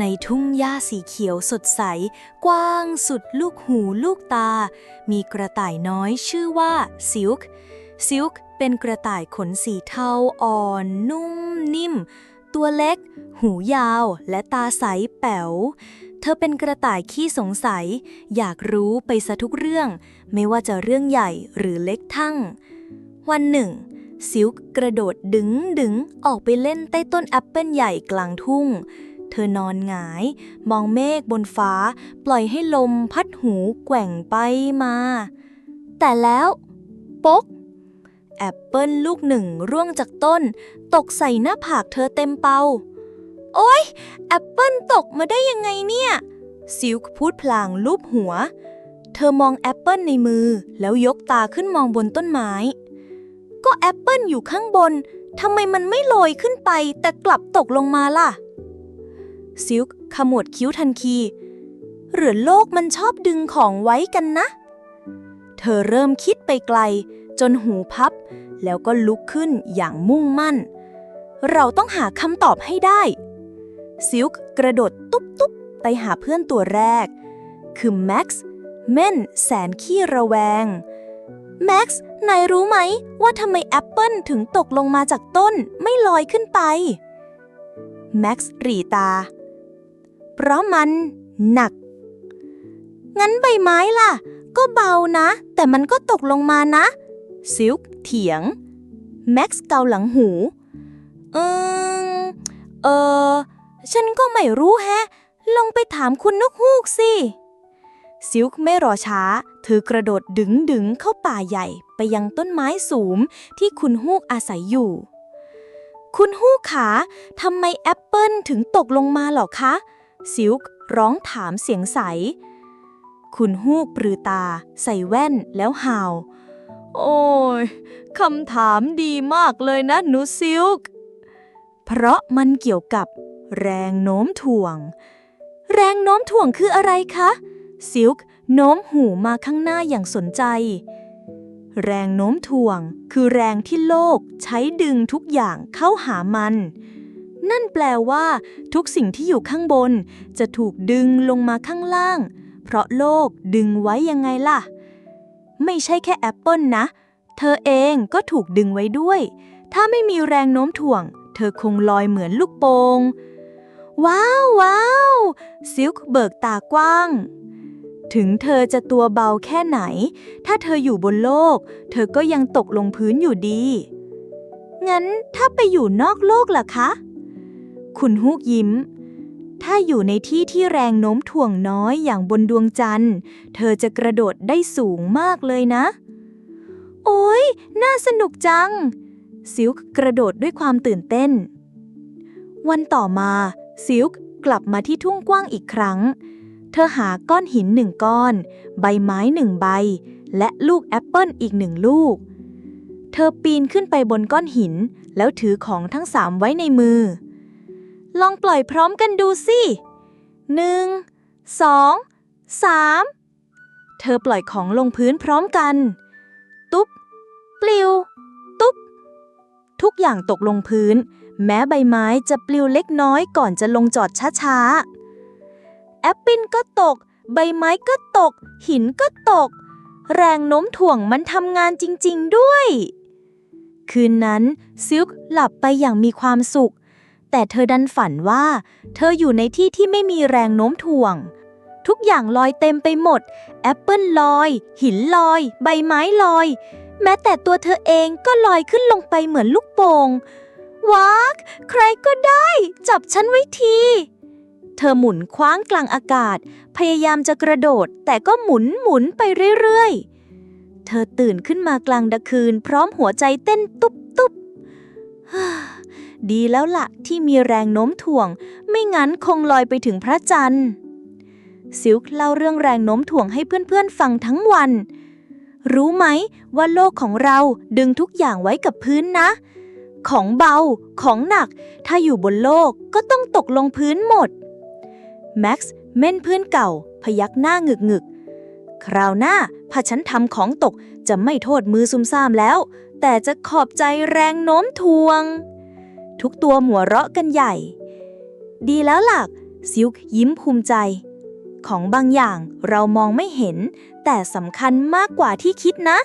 ในทุ่งหญ้าสีเขียวสดใส กว้างสุดลูกหูลูกตา มีกระต่ายน้อยชื่อว่าซิลค์ซิลค์เป็นกระต่ายขนสีเทาอ่อน นุ่มนิ่ม ตัวเล็ก หูยาวและตาใสแป๋ว เธอเป็นกระต่ายขี้สงสัย อยากรู้ไปซะทุกเรื่อง ไม่ว่าจะเรื่องใหญ่หรือเล็กทั้ง วันหนึ่งซิลค์กระโดดดึงดึงออกไปเล่นใต้ต้นแอปเปิลใหญ่กลางทุ่ง เธอนอนหงาย มองเมฆบนฟ้า ปล่อยให้ลมพัดหูแกว่งไปมา แต่แล้วป๊กแอปเปิลลูกหนึ่งร่วงจากต้น ตกใส่หน้าผากเธอเต็มเปา โอ๊ยแอปเปิลตกมาได้ยังไงเนี่ยซิลค์พูดพลางลูบหัว เธอมองแอปเปิลในมือแล้วยกตาขึ้นมองบนต้นไม้ ก็แอปเปิลอยู่ข้างบนทำไมมันไม่ลอยขึ้นไปแต่กลับตกลงมาล่ะ ซิลค์ขมวดคิ้วทันที หรือโลกมันชอบดึงของไว้กันนะ เธอเริ่มคิดไปไกล จนหูพับ แล้วก็ลุกขึ้นอย่างมุ่งมั่น เราต้องหาคำตอบให้ได้ ซิลค์กระโดดตุ๊บตุ๊บไปหาเพื่อนตัวแรก คือแม็กซ์เม่นแสนขี้ระแวง แม็กซ์นายรู้ไหมว่าทำไมแอปเปิลถึงตกลงมาจากต้นไม่ลอยขึ้นไป แม็กซ์รีตา เพราะมันหนัก งั้นใบไม้ล่ะ ก็เบานะ แต่มันก็ตกลงมานะ ซิลเถียง แม็กซ์เกาหลังหูเออเออ ฉันก็ไม่รู้แฮะ ลองไปถามคุณนกฮูกสิ ซิลไม่รอช้า เธอกระโดดดึงดึงเข้าป่าใหญ่ไปยังต้นไม้สูงที่คุณฮูกอาศัยอยู่ คุณฮูกขาทำไมแอปเปิลถึงตกลงมาหรอคะ ซิลค์ร้องถามเสียงใส คุณฮูกปรือตา ใส่แว่นแล้วห่าว โอ้ยคำถามดีมากเลยนะหนูซิลค์เพราะมันเกี่ยวกับแรงโน้มถ่วง แรงโน้มถ่วงคืออะไรคะซิลค์โน้มหูมาข้างหน้าอย่างสนใจ แรงโน้มถ่วงคือแรงที่โลกใช้ดึงทุกอย่างเข้าหามัน นั่นแปลว่า ทุกสิ่งที่อยู่ข้างบน จะถูกดึงลงมาข้างล่าง เพราะโลกดึงไว้ยังไงล่ะ ไม่ใช่แค่แอปเปิลนะ เธอเองก็ถูกดึงไว้ด้วย ถ้าไม่มีแรงโน้มถ่วง เธอคงลอยเหมือนลูกโปง่งว้าวว้าวซิลค์เบิกตากว้าง ถึงเธอจะตัวเบาแค่ไหน ถ้าเธออยู่บนโลก เธอก็ยังตกลงพื้นอยู่ดี งั้นถ้าไปอยู่นอกโลกล่ะคะ คุณฮูกยิ้ม ถ้าอยู่ในที่ที่แรงโน้มถ่วงน้อยอย่างบนดวงจันทร์ เธอจะกระโดดได้สูงมากเลยนะ โอ้ยน่าสนุกจัง ซิลค์กระโดดด้วยความตื่นเต้น วันต่อมาซิลค์กลับมาที่ทุ่งกว้างอีกครั้ง เธอหาก้อนหินหนึ่งก้อน ใบไม้หนึ่งใบ และลูกแอปเปิลอีกหนึ่งลูก เธอปีนขึ้นไปบนก้อนหิน แล้วถือของทั้งสามไว้ในมือ ลองปล่อยพร้อมกันดูสิหนึ่งสองสามเธอปล่อยของลงพื้นพร้อมกัน ตุ๊บ ปลิว ตุ๊บ ทุกอย่างตกลงพื้น แม้ใบไม้จะปลิวเล็กน้อยก่อนจะลงจอดช้าๆ แอปปิ้ลก็ตก ใบไม้ก็ตก หินก็ตก แรงโน้มถ่วงมันทำงานจริง ๆ ด้วย คืนนั้นซิลค์หลับไปอย่างมีความสุข แต่เธอดันฝันว่า เธออยู่ในที่ที่ไม่มีแรงโน้มถ่วง ทุกอย่างลอยเต็มไปหมด แอปเปิลลอย หินลอย ใบไม้ลอย แม้แต่ตัวเธอเองก็ลอยขึ้นลงไปเหมือนลูกโป่งวักใครก็ได้ จับฉันไว้ที เธอหมุนคว้างกลางอากาศ พยายามจะกระโดด แต่ก็หมุนหมุนไปเรื่อยๆ เธอตื่นขึ้นมากลางดึกคืน พร้อมหัวใจเต้นตุบตุบ ดีแล้วล่ะที่มีแรงโน้มถ่วง ไม่งั้นคงลอยไปถึงพระจันทร์ ซิลค์เล่าเรื่องแรงโน้มถ่วงให้เพื่อนๆฟังทั้งวัน รู้ไหมว่าโลกของเราดึงทุกอย่างไว้กับพื้นนะ ของเบา ของหนัก ถ้าอยู่บนโลกก็ต้องตกลงพื้นหมด แม็กซ์เม่นเพื่อนเก่า พยักหน้าหงึกหงึกคราวหน้าถ้าฉันทำของตกจะไม่โทษมือซุ่มซ่ามแล้ว แต่จะขอบใจแรงโน้มถ่วง ทุกตัวหัวเราะกันใหญ่ ดีแล้วหลักซิลค์ยิ้มภูมิใจ ของบางอย่างเรามองไม่เห็น แต่สำคัญมากกว่าที่คิดนะ